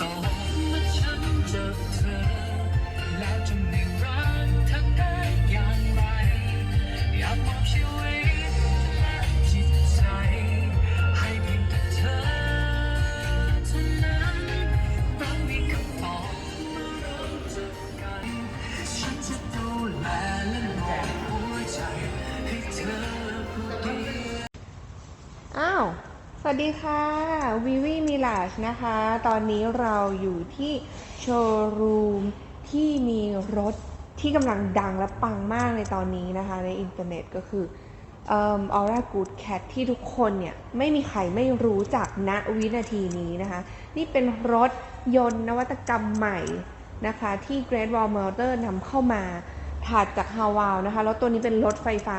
ต่ ดีค่ะวิวีมิลาชนะคะ ตอนนี้เราอยู่ที่โชว์รูมที่มีรถที่กำลังดังและปังมากในตอนนี้นะคะ ในอินเทอร์เน็ตก็คือออร่ากูดแคทที่ทุกคนเนี่ย ไม่มีใครไม่รู้จักณวินาทีนี้นะคะ นี่เป็นรถยนต์นวัตกรรมใหม่นะคะ ที่ Great Wall Motor นำเข้ามาถัดจากฮาวาวนะคะแล้วตัวนี้เป็นรถไฟฟ้า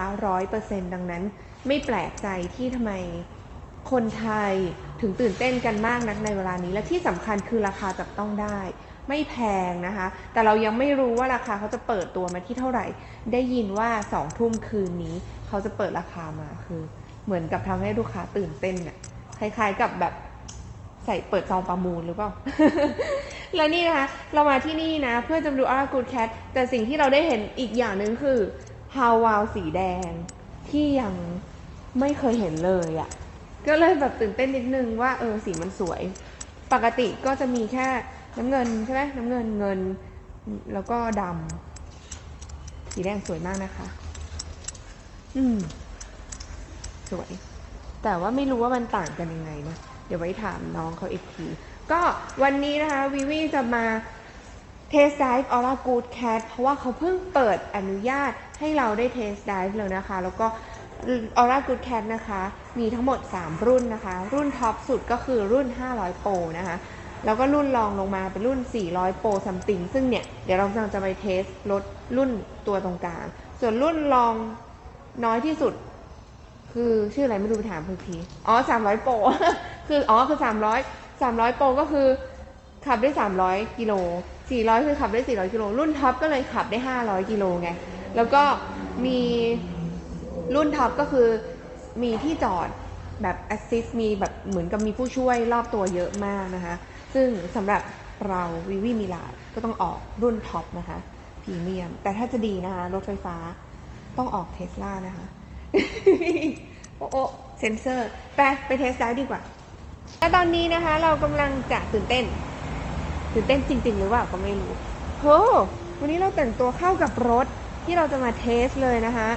100%ดังนั้น ไม่แปลกใจที่ทำไม คนไทยถึงตื่นเต้นกันมากนักในเวลานี้และที่สำคัญคือราคาจับต้องได้ ไม่แพงนะคะ แต่เรายังไม่รู้ว่าราคาเขาจะเปิดตัวมาที่เท่าไหร่ ได้ยินว่าสองทุ่มคืนนี้ เขาจะเปิดราคามาคือ เหมือนกับทำให้ลูกค้าตื่นเต้นน่ะคล้ายๆกับแบบใส่เปิดซองประมูลหรือเปล่า และนี่นะคะ เรามาที่นี่นะ เพื่อจะดูอาร์กูดแคทแต่สิ่งที่เราได้เห็นอีกอย่างหนึ่งคือฮาวาวสีแดงที่ยังไม่เคยเห็นเลยอะ่ะ ก็เลยแบบตื่นเต้นนิดนึงว่าเออสีมันสวย ปกติก็จะมีแค่น้ำเงินใช่ไหมน้ำเงินเงิน แล้วก็ดำสีแดงสวยมากนะคะ อืม สวย แต่ว่าไม่รู้ว่ามันต่างกันยังไงนะ เดี๋ยวไว้ถามน้องเขาอีกที ก็วันนี้นะคะวิวีจะมาเทสไดฟ์ออร่ากูดแคทเพราะว่าเขาเพิ่งเปิดอนุญาตให้เราได้เทสไดฟ์เลยนะคะ แล้วก็ ออร่ากูดแคทนะคะ มีทั้งหมด 3 รุ่นนะคะ รุ่นท็อปสุดก็คือรุ่น 500 โปรนะคะ แล้วก็รุ่นรองลงมาเป็นรุ่น 400 โปรซัมติง ซึ่งเนี่ย เดี๋ยวเรากำจะไปเทสรถรุ่นตัวตรงกลาง ส่วนรุ่นรองน้อยที่สุด คือชื่ออะไรไม่รู้ไปถามคุณพีอ๋อสามร้อยโปร คือ อ๋อ คือสามร้อยสามร้อยโปรก็คือขับได้สามร้อยกิโลสี่ร้อยคือขับได้สี่ร้อยกิโล รุ่นท็อปก็เลยขับได้ห้าร้อยกิโลไง แล้วก็มี รุ่นท็อปก็คือมีที่จอดแบบแอสซิสมีแบบเหมือนกับมีผู้ช่วยรอบตัวเยอะมากนะคะ ซึ่งสำหรับเราวิวีมิลาก็ต้องออกรุ่นท็อปนะคะพรีเมียม แต่ถ้าจะดีนะคะ รถไฟฟ้าต้องออกเทสลานะคะ โอ้โอเซนเซอร์ ไปไปเทสได้ดีกว่า และตอนนี้นะคะ เรากำลังจะตื่นเต้น ตื่นเต้นจริง ๆ หรือเปล่าก็ไม่รู้โหวันนี้เราแต่งตัวเข้ากับรถที่เราจะมาเทสเลยนะคะ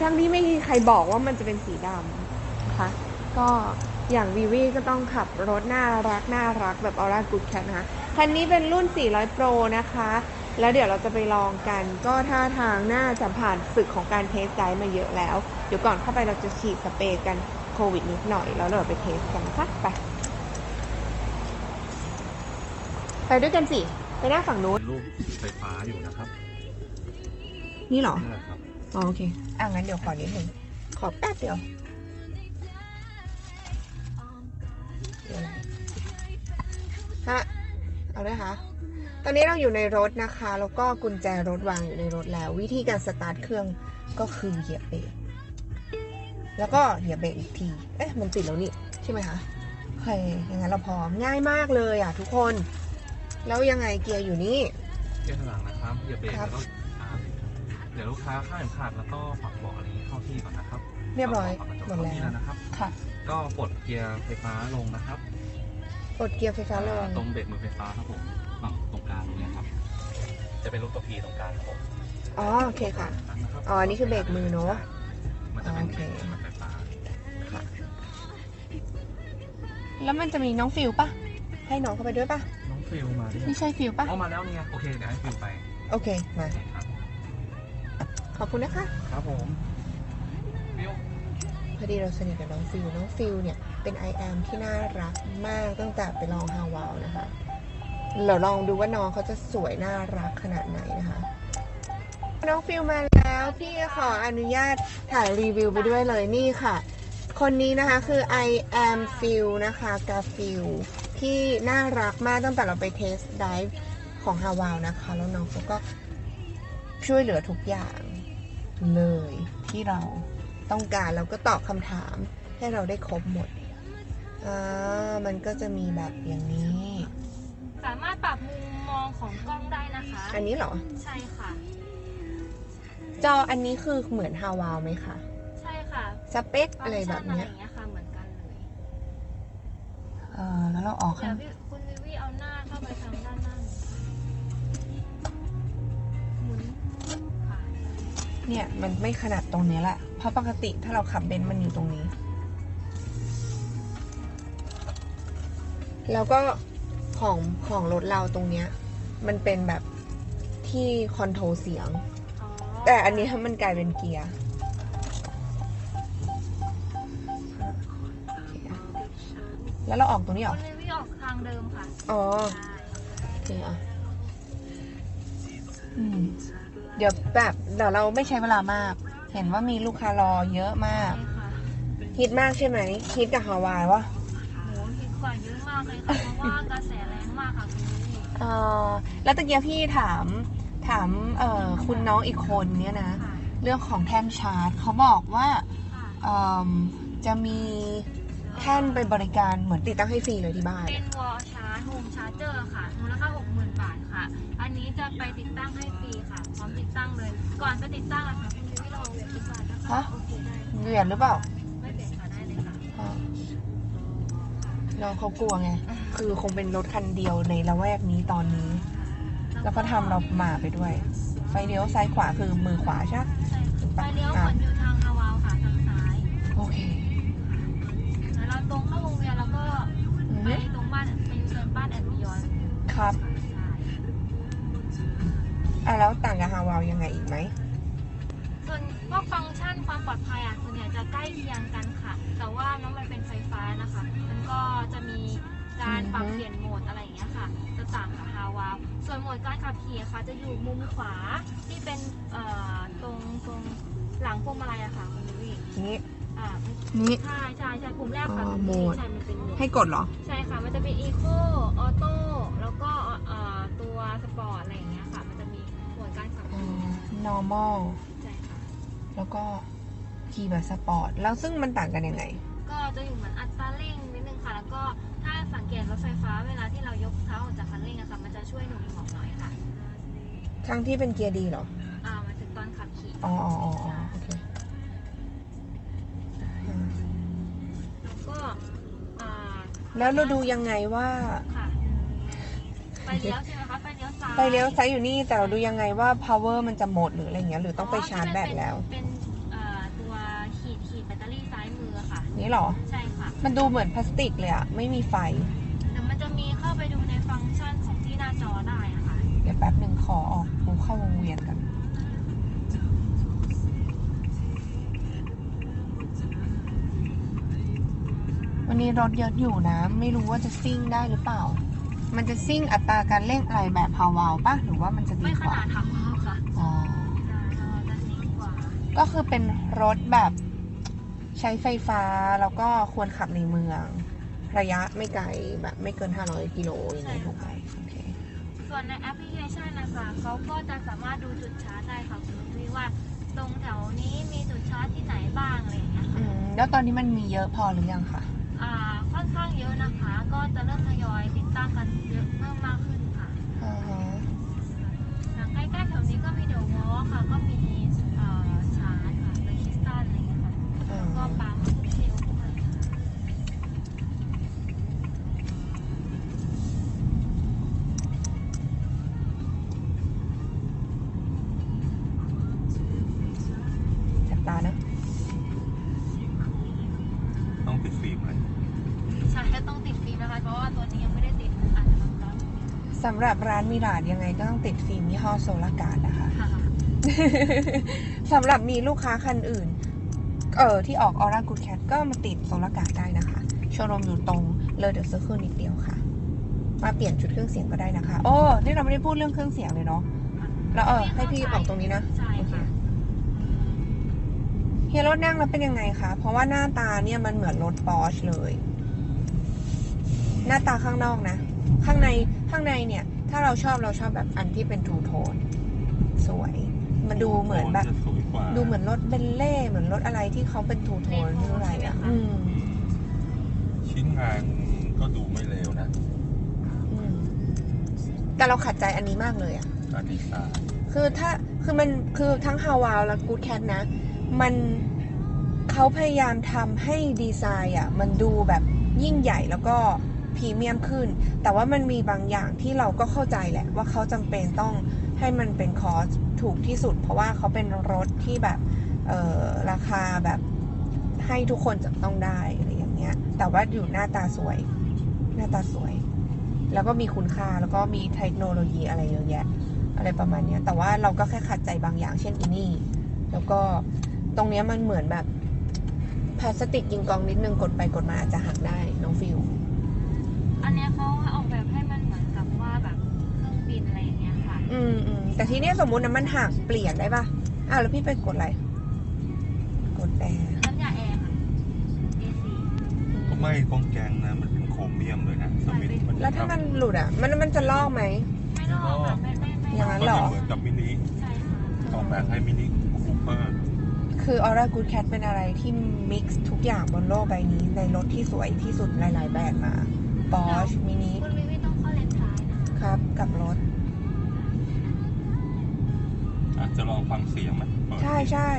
ทั้งที่ไม่มีใครบอกว่ามันจะเป็นสีดำนะคะก็อย่างวีวีก็ต้องขับรถน่ารักน่ารักแบบออร่ากูดแคทนะคะคันนี้เป็นรุ่น 400 Pro นะคะ แล้วเดี๋ยวเราจะไปลองกัน ก็ท่าทางน่าจะผ่านศึกของการเทสไดฟ์มาเยอะแล้ว เดี๋ยวก่อนเข้าไปเราจะฉีดสเปรย์กันโควิดนิดหน่อย แล้วเราไปเทสกันนะคะไป ไปด้วยกันสิ ไปหน้าฝั่งนู้นรูปไฟฟ้าอยู่นะครับ นี่เหรอนั่นแหละครับ อ๋อโอเค อะงั้นเดี๋ยวขอนิดหนึ่งขอแป๊บเดียวเดี๋ยวอะไรฮะเอาด้วยคะตอนนี้เราอยู่ในรถนะคะ แล้วก็กุญแจรถวางอยู่ในรถแล้ว วิธีการสตาร์ทเครื่องก็คือเหยียบเบรกแล้วก็เหยียบเบรกอีกที เอ๊ะมันติดแล้วนี่ใช่ไหมคะโอเคอย่างนั้นเราพร้อมง่ายมากเลยอะทุกคน แล้วยังไงเกียร์อยู่นี่ เกียร์ถอยหลังนะครับอย่าเบรกครับ แล้วก็อ่าเดี๋ยวลูกค้าข้ามเข็มขัดแล้วก็ปรับเบาะอะไรนี้เข้าที่ก่อนนะครับเรียบร้อยปกกระจกหมดเข้าที่แล้วแล้วนะครับ ค่ะ ก็ปลดเกียร์ไฟฟ้าลงนะครับกดเกียร์ไฟฟ้าลงตรงเบรกมือไฟฟ้าครับผมฝั่งตรงกลางตรงเนี้ยครับ จะเป็นรูปตัวพีตรงกลางครับผมอ๋อโอเคค่ะนะครับอ๋ออันนี้คือเบรกมือเนอะมันจะเป็นโอเคเบรกมือไฟฟ้าค่ะแล้วมันจะมีน้องฟิวปะให้น้องเข้าไปด้วยปะน้องฟิลมาด้วยไม่ใช่ฟิวปะเอามาแล้วเนี่ยโอเคเดี๋ยวให้ฟิลไป โอเคมาครับ ขอบคุณนะคะ ครับผมฟิลพอดีเราสนิทกับน้องฟิวน้องฟิวเนี่ยเป็น I am ที่น่ารักมากตั้งแต่ไปลองฮาวาวนะคะ เราลองดูว่าน้องเขาจะสวยน่ารักขนาดไหนนะคะ น้องฟิวมาแล้วพี่ขออนุญาตถ่ายรีวิวไปด้วยเลยนี่ค่ะ คนนี้นะคะคือ I am Phil นะคะกาฟิลที่น่ารักมากตั้งแต่เราไปเทสไดฟ์ของฮาวาวนะคะ แล้วน้องเขาก็ช่วยเหลือทุกอย่าง เลยที่เราต้องการแล้วก็ตอบคำถามให้เราได้ครบหมดอ่ามันก็จะมีแบบอย่างนี้ สามารถปรับมุมมองของกล้องได้นะคะ อันนี้เหรอ ใช่ค่ะ จออันนี้คือเหมือนฮาวาวไหมคะใช่ค่ะสเปคอะไรแบบฟังก์ชันอะไรเนี้อยย่างเงี้ยค่ะเหมือนกันเลยเออแล้วเราออกเดี๋ข้ายง วพี่คุณวิวีเอาหน้าเข้าไปทาง เนี่ยมันไม่ขนาดตรงเนี้ยแหละเพราะปกติถ้าเราขับเบนซ์มันอยู่ตรงนี้ แล้วก็ของของรถเราตรงเนี้ย มันเป็นแบบที่คอนโทรลเสียงอ๋อแต่อันนี้มันกลายเป็นเกียร์แล้วเราออกตรงนี้เหรคุอณวิวีออกทางเดิมค่ะ อ๋อใช่โอเคอะอืม เดี๋ยวแบบเดี๋ยวเราไม่ใช้เวลามาก เห็นว่ามีลูกค้ารอเยอะมากใช่ค่ะฮิตมากใช่ไหมฮิตกับฮาวายวะโหฮิตกว่าเยอะมากเลยค่ะ เพราะว่ากระแสแรงมากค่ะคุณวิวีเอ่อแล้วตะเกียบพี่ถามถามเอ่อคุณน้องอีกคนเนี่ยนะ ค่ะเรื่องของแท่นชาร์จเขาบอกว่าค่ะเอิ่มจะมีแท่นไปบริการเหมือนติดตั้งให้ฟรีเลยที่บ้าน เป็นวอลชาร์จโฮมชาร์เจอร์ค่ะมูลค่า60,000บาท ค่ะ อันนี้จะไปติดตั้งให้ฟรีค่ะ พร้อมติดตั้งเลย ก่อนจะติดตั้งอะค่ะคุณวิวีเราเวียนที่บ้านนะคะฮะโอเคได้เวียนหรือเปล่าไม่เปลี่ยนค่ะได้เลยค่ะอ่าน้องเขากลัวไง คือคงเป็นรถคันเดียวในละแวกนี้ตอนนี้ แล้วก็ทำเราหมาไปด้วย ไฟเลี้ยวซ้ายขวาคือมือขวาใช่ไหม ใช่ค่ะไปเลี้ยวเหมือนอยู่ทางฮาวาวค่ะทางซ้ายโอเคแล้วเราตรงเข้าวงเวียนแล้วก็อือไปฮึตรงบ้านเป็นโซนบ้านแอนด์บิยอนครับใช่ อะแล้วต่างกับฮาวาวยังไงอีกไหม ส่วนพวกฟังก์ชันความปลอดภัยอะส่วนใหญ่จะใกล้เคียงกันค่ะ แต่ว่าน้องมันเป็นไฟฟ้านะคะ มันก็จะมีการปรับเปลี่ยนโหมดอะไรอย่างเงี้ยค่ะ จะต่างกับฮาวาวส่วนโหมดการขับขี่อะค่ะจะอยู่มุมขวาที่เป็นเอ่อตรงตรงหลังพวงมาลัยอะค่ะคุณลุยนี้อ่านี้ใช่ใช่ใช่ปุ่มแรกค่ะอ๋อคุณลุยโหมด ใช่มันเป็นโหมด ให้กดเหรอ ใช่ค่ะ มันจะเป็นอีโคออโต้ แล้วก็เอ่อตัวสปอร์ตอะไรอย่างเงี้ย normal ใช่ค่ะ แล้วก็ขี่แบบสปอร์ต แล้วซึ่งมันต่างกันยังไง ก็จะอยู่เหมือนอัตราเร่งนิดนึงค่ะ แล้วก็ถ้าสังเกตรถไฟฟ้าเวลาที่เรายกเท้าออกจากคันเร่งอะค่ะ มันจะช่วยหน่วงหน่วงหน่อยค่ะ ทั้งที่เป็นเกียร์ดีเหรอ อ่ามาถึงตอนขับขี่ อ๋ออ๋ออ๋ออ๋อโอเคอืมแล้วก็ อ่า แล้วเราดูยังไงว่า ค่ะไฟเลี้ยวใช่ไหมคะไฟเลี้ยวซ้ายไฟเลี้ยวซ้ายอยู่นี่แต่เราดูยังไงว่า power มันจะหมดหรืออะไรเงี้ยหรือต้องไปชาร์จแบตแล้ว เป็นเอ่อตัวขีดขีดแบตเตอรี่ซ้ายมือค่ะ นี่เหรอ ใช่ค่ะมันดูเหมือนพลาสติกเลยอะไม่มีไฟเดี๋ยวมันจะมีเข้าไปดูในฟังก์ชันของที่หน้าจอได้อะค่ะ เดี๋ยวแป๊บหนึ่งขอออกกูเข้าวงเวียนกัน วันนี้รถเยอะอยู่นะ ไม่รู้ว่าจะซิ่งได้หรือเปล่า มันจะซิ่งอัตราการเร่งอะไรแบบพาวาวปะหรือว่ามันจะดีไม่ขกว่านาดทางว้าวค่ะอ๋อใช่เราจะซิ่งกว่าก็คือเป็นรถแบบใช้ไฟฟ้าแล้วก็ควรขับในเมือง ระยะไม่ไกลแบบไม่เกิน 500กิโลอย่างนี้ถูกไหมโอเค ส่วนในแอปพลิเคชันนะคะเขาก็จะสามารถดูจุดชาร์จได้ค่ะคุณลุยว่าตรงแถวนี้มีจุดชาร์จที่ไหนบ้างอะไรอย่างเงี้ยอืค่ะมแล้วตอนนี้มันมีเยอะพอหรือยังคะ อ่าค่อนข้างเยอะนะคะ ก็จะเริ่มทยอยติดตั้งกันเยอะเพิ่มมากขึ้นค่ะอ่าฮะอย่างใกล้ๆแถวนี้ก็มีเดอะวอลล์ค่ะก็มี สำหรับร้านมิราดยังไงก็ต้องติดฟิล์มยี่ห้อโซลาการ์ดนะคะ ค่ะ สำหรับมีลูกค้าคันอื่น เออที่ออกออร่ากูดแคทก็มาติดโซลาการ์ดได้นะคะ โชว์รูมอยู่ตรงเลยเดอะเซอร์เคิลนิดเดียวค่ะ มาเปลี่ยนชุดเครื่องเสียงก็ได้นะคะ โอ้ นี่เราไม่ได้พูดเรื่องเครื่องเสียงเลยเนาะ แล้วเออให้พี่ออกตรงนี้นะ ใช่ค่ะเฮียรถนั่งแล้วเป็นยังไงคะ เพราะว่าหน้าตาเนี่ยมันเหมือนรถปอร์ชเลย หน้าตาข้างนอกนะ ข้างในข้างในเนี่ย ถ้าเราชอบเราชอบแบบอันที่เป็นทูโทนสวย มันดูเหมือนแบบ จะสวยกว่าดูเหมือนรถเบนเล่เหมือนรถอะไรที่เขาเป็นทูโทนไม่รู้อะไรอะอืมชิ้นงานก็ดูไม่เลวนะอืมแต่เราขัดใจอันนี้มากเลยอะการดีไซน์คือถ้าคือมันคือทั้งฮาวาวและกูดแคทนะ มันเขาพยายามทำให้ดีไซน์อะ มันดูแบบยิ่งใหญ่แล้วก็ พรีเมียมขึ้น แต่ว่ามันมีบางอย่างที่เราก็เข้าใจแหละ ว่าเขาจำเป็นต้องให้มันเป็นคอสถูกที่สุด เพราะว่าเขาเป็นรถที่แบบราคาแบบให้ทุกคนจับต้องได้อะไรอย่างเงี้ย แต่ว่าอยู่หน้าตาสวย หน้าตาสวย แล้วก็มีคุณค่าแล้วก็มีเทคโนโลยีอะไรเยอะแยะ อะไรประมาณเนี้ยแต่ว่าเราก็แค่ขัดใจบางอย่าง เช่นอีนี่ แล้วก็ตรงเนี้ยมันเหมือนแบบพลาสติกยิงกองนิดนึงกดไปกดมาอาจจะหักได้น้องฟิว อันเนี้ยเขาออกแบบให้มันเหมือนกับว่าแบบเครื่องบินอะไรอย่างเงี้ยค่ะ อืมอืมแต่ทีเนี้ยสมมุตินะมันหักเปลี่ยนได้ปะอ้าวแล้วพี่ไปกดอะไร กดแอร์น้ำยาแอร์ค่ะ AC ก็ไม่กองแกงนะ มันเป็นโครเมียมเลยนะสมิธมันแล้วถ้ามันหลุดอะ มันมันจะลอกไหม ไม่ลอกค่ะไม่ไม่ไม่อย่างนั้นก็เหรจะอเหมือนกับมินิใช่ค่ะออกแบบให้มินิคูเปอร์คือ Aura Good Cat เป็นอะไรที่มิกซ์ทุกอย่างบนโลกใบนี้ ในรถที่สวยที่สุดหลาย ๆ แบรนด์มา Porsche Mini คุณวิวิต้องเข้าเลนซ้ายนะครับกับรถ อาจจะลองฟังเสียงไหมเปิดใช่ใช่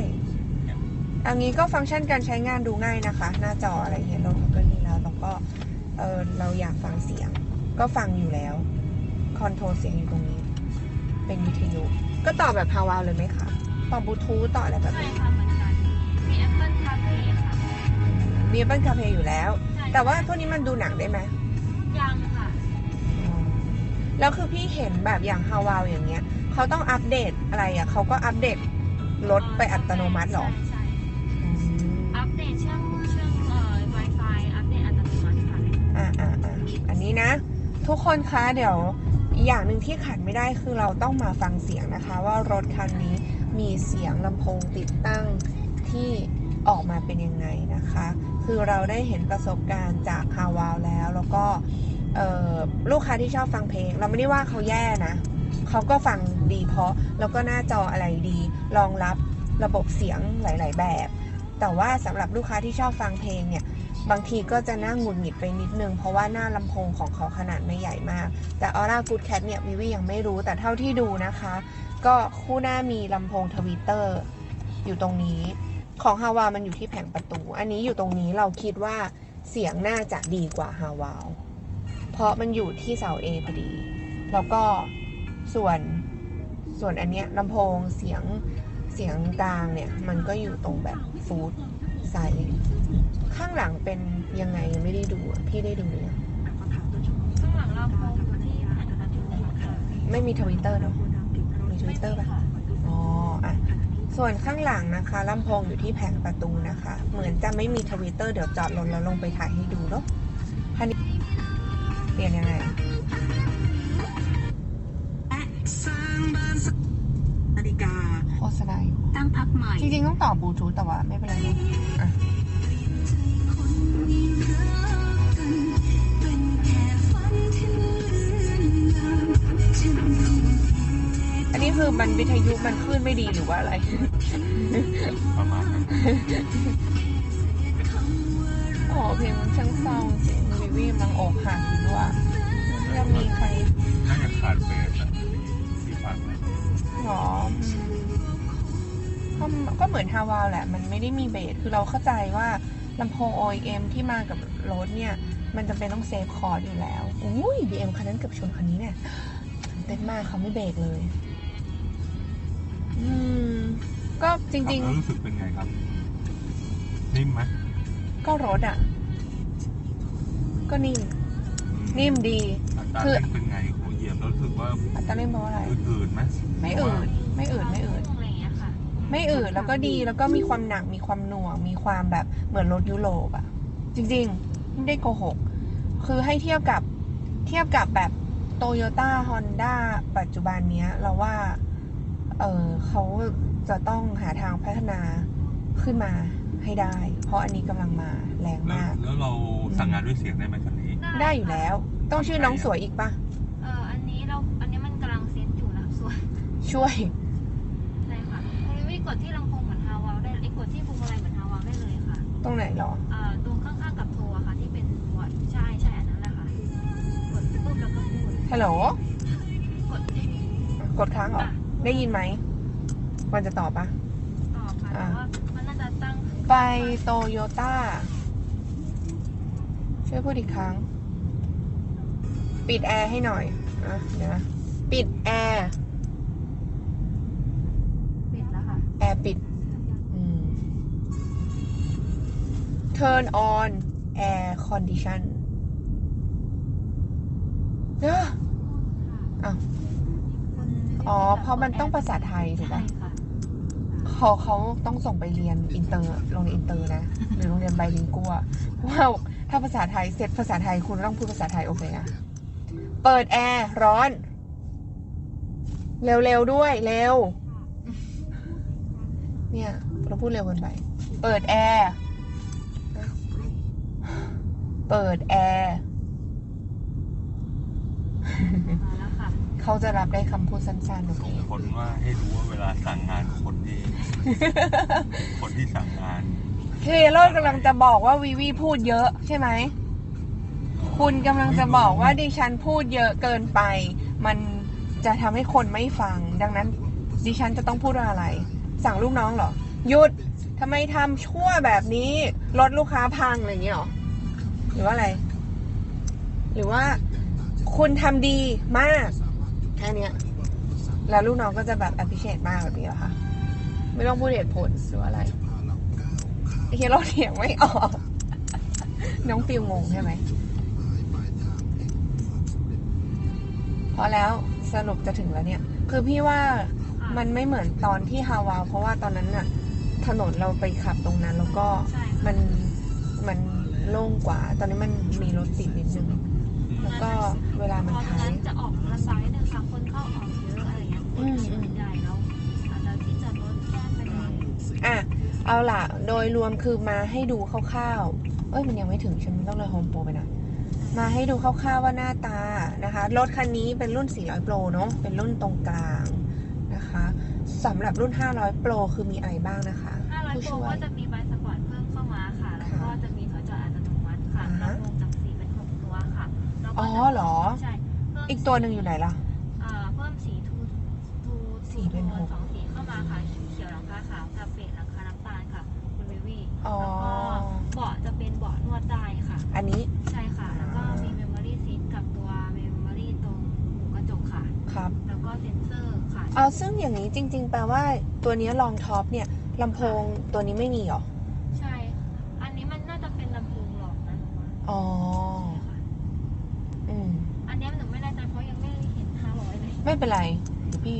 อันนี้ก็ฟังก์ชันการใช้งานดูง่ายนะคะ หน้าจออะไรเงี้ยเราก็นี่แล้วแล้วก็เออเราอยากฟังเสียง ก็ฟังอยู่แล้วคอนโทรลเสียงอยู่ตรงนี้ เป็นวิทยุก็ต่อแบบ Power เลยไหมคะต่อบลูทูธต่ออะไรแบบใช่นี้ค่ะเหมือนกันมี Apple CarPlay ค่ะมี Apple CarPlay อยู่แล้ว ใช่แต่ว่าพวกนี้มันดูหนังได้ไหม ยังค่ะ แล้วคือพี่เห็นแบบอย่าง h a w a อย่างเงี้ยเขาต้องอัปเดตอะไรอะเขาก็อัปเดตรถไปอัตโนมัติเหรอ ใช่ใช่อืมอัปเดตเชื่อมเชื่อมเอ่อ Wi-Fi อัปเดตอัตโนมัติค่ะ อ่าอ่าอ่าอันนี้นะ ทุกคนคะเดี๋ยวอีกอย่างหนึ่งที่ขาดไม่ได้คือเราต้องมาฟังเสียงนะคะ ว่ารถคันนี้มีเสียงลำโพงติดตั้งที่ออกมาเป็นยังไงนะคะ คือเราได้เห็นประสบการณ์จากฮาวาวแล้วแล้วก็เอ่อ ลูกค้าที่ชอบฟังเพลง เราไม่ได้ว่าเขาแย่นะเขาก็ฟังดีเพราะแล้วก็หน้าจออะไรดี รองรับระบบเสียงหลาย ๆ แบบ แต่ว่าสำหรับลูกค้าที่ชอบฟังเพลงเนี่ยบางทีก็จะน่าหงุดหงิดไปนิดนึง เพราะว่าหน้าลำโพงของเขาขนาดไม่ใหญ่มาก แต่ Aura Good Cat เนี่ยวิวียังไม่รู้แต่เท่าที่ดูนะคะ ก็คู่หน้ามีลำโพงทวิตเตอร์อยู่ตรงนี้ของฮาวามันอยู่ที่แผงประตู อันนี้อยู่ตรงนี้เราคิดว่าเสียงน่าจะดีกว่าฮาวาว ราะมันอยู่ที่เสา A พอดี แล้วก็ส่วนส่วนอันเนี้ยลำโพงเสียงเสียงกลางเนี่ย มันก็อยู่ตรงแบบฟูดไซส์ข้างหลังเป็นยังไงยังไม่ได้ดูอะพี่ได้ดูเลยงข้างหลังเราโพงที่อัตโนมัติค่ะไม่มีทวิตเตอร์เนาะ มีทวิตเตอร์ป่ะ อ๋ออะ ส่วนข้างหลังนะคะลำโพงอยู่ที่แผงประตูนะคะ เหมือนจะไม่มีทวิตเตอร์เดี๋ยวจอดรถแล้วลงไปถ่ายให้ดูเนาะคันนี้ ปลี่ยนยังไงนาฬิกา โฆษณาอยู่ตั้งพักใหม่ จริงๆ ต้องต่อบลูทูธแต่ว่าไม่เป็นไรเนอะอะอันนี้คือมันวิทยุมันคลื่นไม่ดีหรือว่าอะไร ประมาณนั้นโอ้เพลงมันช่างเศร้าจริง วิวีมันอกหักอยู่ด้วยยังมีใครน่าจะขาดเบสอะที่ฟังนะหรออืมก็ก็เหมือนฮาวาวแหละ มันไม่ได้มีเบสคือเราเข้าใจว่าลำโพง OEM ที่มากับรถเนี่ย มันจำเป็นต้องเซฟคอร์ดอยู่แล้ว อุ้ย BM คันนั้นเกือบชนคันนี้เนี่ยตื่นเต้นมากเขาไม่เบรกเลย อืม ก็จริงแล้วรู้สึกเป็นไงครับ นิ่มไหมๆ ก็รถอะ ก็นิ่มอืมนิ่มดี อัตราคือเร่งเป็นไงหัวเหยียบแล้วรู้สึกว่าอัตราเร่งแปลว่าอะไร อืดๆไหมไม่อืดไม่อืดไม่อืดอะไรอย่างเงี้ยค่ะไม่อืดแล้วก็ดีแล้วก็มีความหนักมีความหน่วง มีความแบบเหมือนรถยุโรปอะจริงๆไม่ได้โกหก คือให้เทียบกับเทียบกับแบบโตโยต้าฮอนด้าปัจจุบันเนี้ย เราว่า เออเขาจะต้องหาทางพัฒนาขึ้นมา ให้ได้ เพราะอันนี้กำลังมาแรงแล้วมาก แล้วเราสั่งงานด้วยเสียงได้ไหมคันนี้ ได้อยู่แล้ว ต้องชื่อน้องสวยอีกปะเอออันนี้เรา อันนี้มันกำลังเซตอยู่นะส่วนช่วย ใช่ค่ะคุณวิวิกดที่ลำโพงเหมือนฮาวาวได้ไอ้กดที่พวงมาลัยเหมือนฮาวาวได้เลยค่ะตรงไหนหรอ เอ่อตรงข้างๆกับโทรอะค่ะ ที่เป็นวอทใช่ใช่อันนั้นแหละค่ะ กดปุ๊บแล้วก็พูด ฮัลโหล กดค้างเหรอ ได้ยินไหมมันจะตอบปะ ตอบค่ะแต่ว่ามันน่าจะตั้ง ไปโตโยต้า ช่วยพูดอีกครั้ง ปิดแอร์ให้หน่อยอะเดี๋ยวนะ ปิดแอร์ ปิดแล้วค่ะ แอร์ปิดอืม turn on air condition เด้ออ้าว อ๋อ เพราะมันต้องภาษาไทยถูกใช่ปะค่ะ เขาเขาต้องส่งไปเรียนอินเตอร์โรงเรียนอินเตอร์นะ หรือโรงเรียนไบลิงกัวเพราะว่าถ้าภาษาไทยเสร็จภาษาไทยคุณต้องพูดภาษาไทยโอเคอะเปิดแอร์ร้อน เร็วๆด้วย เร็ว เนี่ยเราพูดเร็วเกินไป เปิดแอร์ เปิดแอร์ มาแล้วค่ะ เขาจะรับได้คำพูดสั้นๆโอเคส่งผลว่าให้รู้ว่าเวลาสั่งงานคนที่คนที่สั่งงานคือโรดกำลังจะบอกว่าวีวีพูดเยอะใช่ไหม คุณกำลังจะบอกว่าดิฉันพูดเยอะเกินไป มันจะทำให้คนไม่ฟัง ดังนั้น ดิฉันจะต้องพูดว่าอะไร สั่งลูกน้องเหรอ หยุดทำไมทำชั่วแบบนี้รถลูกค้าพังอะไรอย่างเงี้ยเหรอ หรือว่าอะไร หรือว่าคุณทำดีมาก แค่เนี้ย แล้วลูกน้องก็จะแบบ appreciate มากแบบนี้เหรอคะไม่ต้องพูดเหตุผลหรือว่าอะไรไอ้เฮียเราเถียงไม่ออก น้องฟิวงงใช่ไหมพอแล้วสรุปจะถึงแล้วเนี่ย คือพี่ว่ามันไม่เหมือนตอนที่ฮาวาว เพราะว่าตอนนั้นน่ะ ถนนเราไปขับตรงนั้น แล้วก็ใช่ค่ะมันมันโล่งกว่า ตอนนี้มันมีรถติดนิดนึง แล้วก็เวลามันพอตรงท้ายนั้นจะออกระซ้ายหนึ่งค่ะคนเข้าออกเยอะอะไรเงี้ยอืมส่วนใหญ่แล้วอาจจะที่จอดรถแค่ไปเลยอะ เอาล่ะ โดยรวมคือมาให้ดูคร่าวๆ เอ้ย มันยังไม่ถึงฉันต้องเลยโฮมโปรไปหน่อยมาให้ดูคร่าวๆว่าหน้าตานะคะ รถคันนี้เป็นรุ่น 400 Pro เนอะเป็นรุ่นตรงกลางนะคะสำหรับรุ่น 500 Pro คือมีอะไรบ้างนะคะ 500ผู้โปรช่วยก็จะมี อ๋อจะเหรอ ใช่เพิ่มอีกตัวหนึ่งอยู่ไหนล่ะ อ่าเพิ่มสีทูทูสีเป็นหก สองสีเข้ามาค่ะเขียวหลังคาขาวกับเปดหลังคาน้ำตาลค่ะ คุณวิวีอ๋อ แล้วก็เบาะจะเป็นเบาะนวดได้ค่ะ อันนี้ใช่ค่ะ แล้วก็มีเมมโมรี่ซีทกับตัวเมมโมรี่ตรงหูกระจกค่ะ ครับแล้วก็เซ็นเซอร์ค่ะ เอาซึ่งอย่างนี้จริง ๆ แปลว่าตัวนี้ลองท็อปเนี่ยลำโพงตัวนี้ไม่มีเหรอใช่อันนี้มันน่าจะเป็นลำโพงหลอกนะหนูว่า อ๋อ ใช่ค่ะ อืม อันนี้หนูไม่แน่ใจเพราะยังไม่เห็น500 เลยไม่เป็นไรเดี๋ยวพี่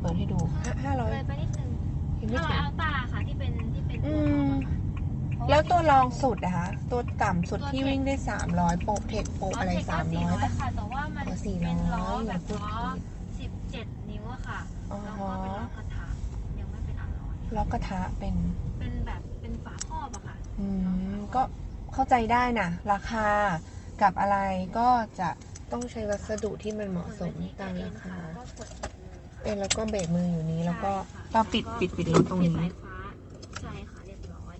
เปิดให้ดูห้าร้อยเลยไปนิดนึงยังไม่500ถึงอัลต้าค่ะที่เป็นที่เป็นอืตัวท็อปอะค่ะเพราะามแล้วตัวรองสุดนะคะตัวต่ำสุดที่วิ่งได้ 300 โปรเทคโปรอะไรเทคก็300 ป่ะ ค่ะ แต่ว่ามันอ๋อ400เป็นล้อแบอย่าบพูดล้อผิด17นิ้วอะค่ะ อ๋อ แล้วก็เป็นล้อกระถางยังไม่เป็นอลลอยแล้วกระทะเป็น เป็นแบบเป็นฝาครอบอะค่ะ อืม ก็เข้าใจได้นะราคากับอะไรก็จะ ต้องใช้วัสดุที่มันเหมาะสมตามราคาก็กดปิดเลยค่ะเป็นแล้วก็เบรกมืออยู่นี้แล้วก็ใช่ค่ะเราปิดปิดปิดรถตรงปิดนี้สายฟ้าใช่ค่ะเรียบร้อย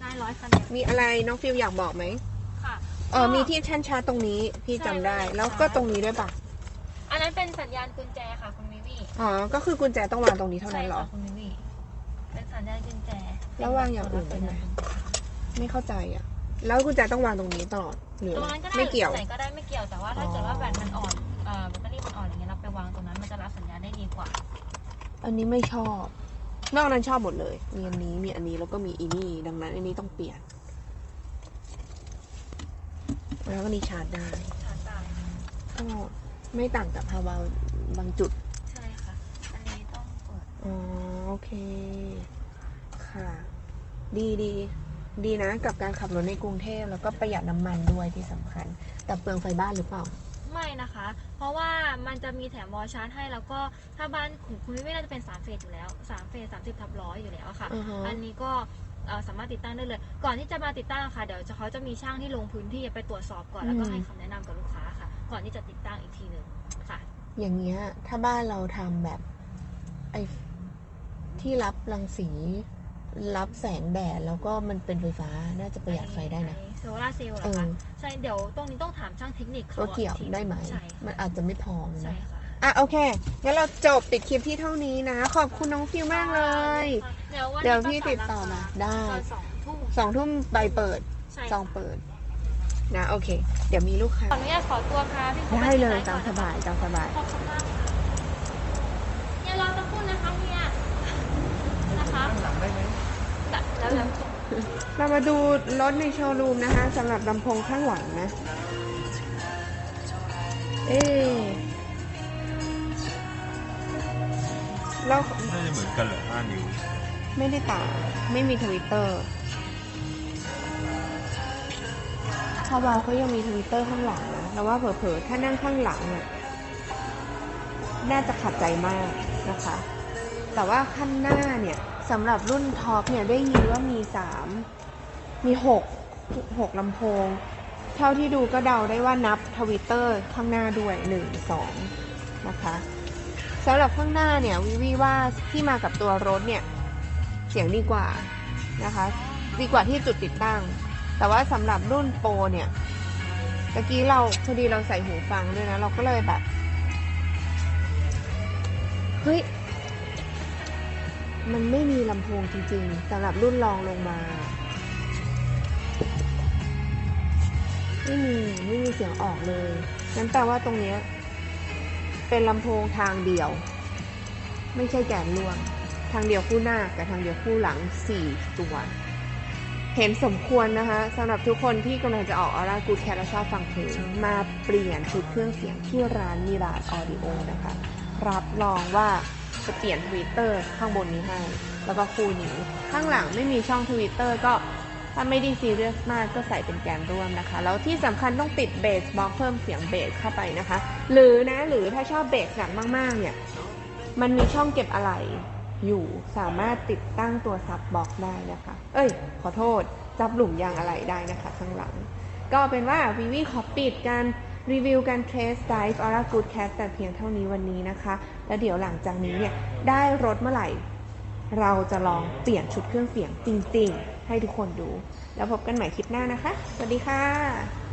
ได้ร้อยคะแนนมีอะไรน้องฟิลอยากบอกไหมค่ะเออมีที่ชั้นชาร์จตรงนี้พี่จำได้ แล้วก็ตรงนี้ด้วยปะอันนั้นเป็นสัญญาณกุญแจค่ะคุณมิวี่อ๋อก็คือกุญแจต้องวางตรงนี้เท่านั้นเหรอ ใช่ค่ะคุณมิวี่เป็นสัญญาณกุญแจแล้ววางอย่างอื่นได้ไหมไม่เข้าใจอะ แล้วกุญแจต้องวางตรงนี้ตลอดหรือตรงนั้นก็ได้ไม่เกี่ยว ไหนก็ได้ไม่เกี่ยวแต่ว่าถ้าอ๋อเกิดว่าแบตมันอ่อนเอ่อแบตเตอรี่มันอ่อนอย่างเงี้ยเราไปวางตรงนั้นมันจะรับสัญญาณได้ดีกว่า อันนี้ไม่ชอบ นอกนั้นชอบหมดเลย มีอันนี้ มีอันนี้ แล้วก็มีอีนี่ ดังนั้นอันนี้ต้องเปลี่ยน แล้วก็นี่ชาร์จได้ชาร์จได้ก็ไม่ต่างจากฮาวาบางจุด ใช่ค่ะ อันนี้ต้องเปิด อ๋อ โอเค ค่ะ ดีดี ดีนะกับการขับรถในกรุงเทพแล้วก็ประหยัดน้ำมันด้วยที่สำคัญ แต่เปลืองไฟบ้านหรือเปล่า ไม่นะคะ เพราะว่ามันจะมีแถมวอลชาร์จให้แล้วก็ถ้าบ้านของคุณไม่น่าจะเป็น3เฟสอยู่แล้ว3เฟส30ทับร้อยอยู่แล้วอะค่ะ อือฮะ อันนี้ก็เอ่อสามารถติดตั้งได้เลย ก่อนที่จะมาติดตั้งค่ะเดี๋ยวจะเขาจะมีช่างที่ลงพื้นที่ไปตรวจสอบก่อนแล้วก็ให้คำแนะนำกับลูกค้าค่ะ ก่อนที่จะติดตั้งอีกทีหนึ่งค่ะ อย่างเงี้ย ถ้าบ้านเราทำแบบไอ้ที่รับรังสี รับแสงแดดแล้วก็มันเป็นไฟฟ้าน่าจะประหยัดไฟได้นะ โซลาร์เซลล์เหรเอออคะใช่เดี๋ยวตรงนี้ต้องถามช่างเทคนิคเขาว่าเกี่ยวอีทีได้ไหม ใช่ค่ะมันอาจจะไม่พอใช่นะค่ะอะโอเคงั้นเราจบปิดคลิปที่เท่านี้นะ ขอบคุณน้องฟิวมากเลย เดี๋ยววันเดี๋นี้ยวพี่ติดต่อมาได้ ตอนสองทุ่มสองทุ่มใบเปิดใช่ซองเปิด นะโอเค เดี๋ยวมีลูกค้าขออนุญาตขอตัวค่ะพี่ขอปได้เลยที่ตามไหนสก่อนบายตามสบาย ขอบคุณมากค่ะเนี่ยรอสักครู่นะคะเฮียนะคะหลังได้ไหมแล้วแล้ว เรามาดูรถในโชว์รูมนะคะสำหรับลำโพงข้างหลังนะ เอ๊ะเราน่าจะเหมือนกันเหรอ5นิ้ว ไม่ได้ต่างไม่มีทวิตเตอร์คาวาวเขายังมีทวิตเตอร์ข้างหลังนะแล้วว่าเผลอๆ ถ้านั่งข้างหลังเนี่ยน่าจะขัดใจมากนะคะ แต่ว่าข้างหน้าเนี่ยสำหรับรุ่นท็อปเนี่ยได้ยินว่ามีสา มีหกหกลำโพง เท่าที่ดูก็เดาได้ว่านับทวิตเตอร์ข้างหน้าด้วยหนึ่งสองนะคะสำหรับข้างหน้าเนี่ยวิวีว่าที่มากับตัวรถเนี่ย เสียงดีกว่านะคะ ดีกว่าที่จุดติดตั้ง แต่ว่าสำหรับรุ่นโปรเนี่ยตะกี้เราพอดีเราใส่หูฟังด้วยนะ เราก็เลยแบบเฮ้ยมันไม่มีลำโพงจริงๆสำหรับรุ่นรองลงมา ไม่มีไม่มีเสียงออกเลยงั้นแปลว่าตรงนี้เป็นลำโพงทางเดียว ไม่ใช่แกนล่วงทางเดียวคู่หน้ากับทางเดียวคู่หลัง 4 ตัว เห็นสมควรนะคะสำหรับทุกคนที่กำลังจะออกออร่ากูแคทและชอบฟังเพลงมาเปลี่ยนชุดเครื่องเสียงที่ร้านมิราดออดิโอนะคะ รับรองว่าจะเปลี่ยนทวิตเตอร์ข้างบนนี้ให้ แล้วก็คู่นี้ ข้างหลังไม่มีช่องทวิตเตอร์ก็ ถ้าไม่ได้ซีเรียสมากก็ใส่เป็นแกนร่วมนะคะ แล้วที่สำคัญต้องติดเบสบล็อกเพิ่มเสียงเบสเข้าไปนะคะ หรือนะหรือถ้าชอบเบสหนักมากๆเนี่ยมันมีช่องเก็บอะไหล่อยู่สามารถติดตั้งตัวซับบล็อกได้นะคะ เอ้ย ขอโทษซับหลุมยางอะไหล่ได้นะคะข้างหลัง ก็เป็นว่าวิวีขอปิดการรีวิวการเทสไดฟ์ออร่ากูดแคสแต่เพียงเท่านี้วันนี้นะคะ แล้วเดี๋ยวหลังจากนี้เนี่ยได้รถเมื่อไหร่ เราจะลองเปลี่ยนชุดเครื่องเสียงจริง ๆ ให้ทุกคนดู แล้วพบกันใหม่คลิปหน้านะคะ สวัสดีค่ะ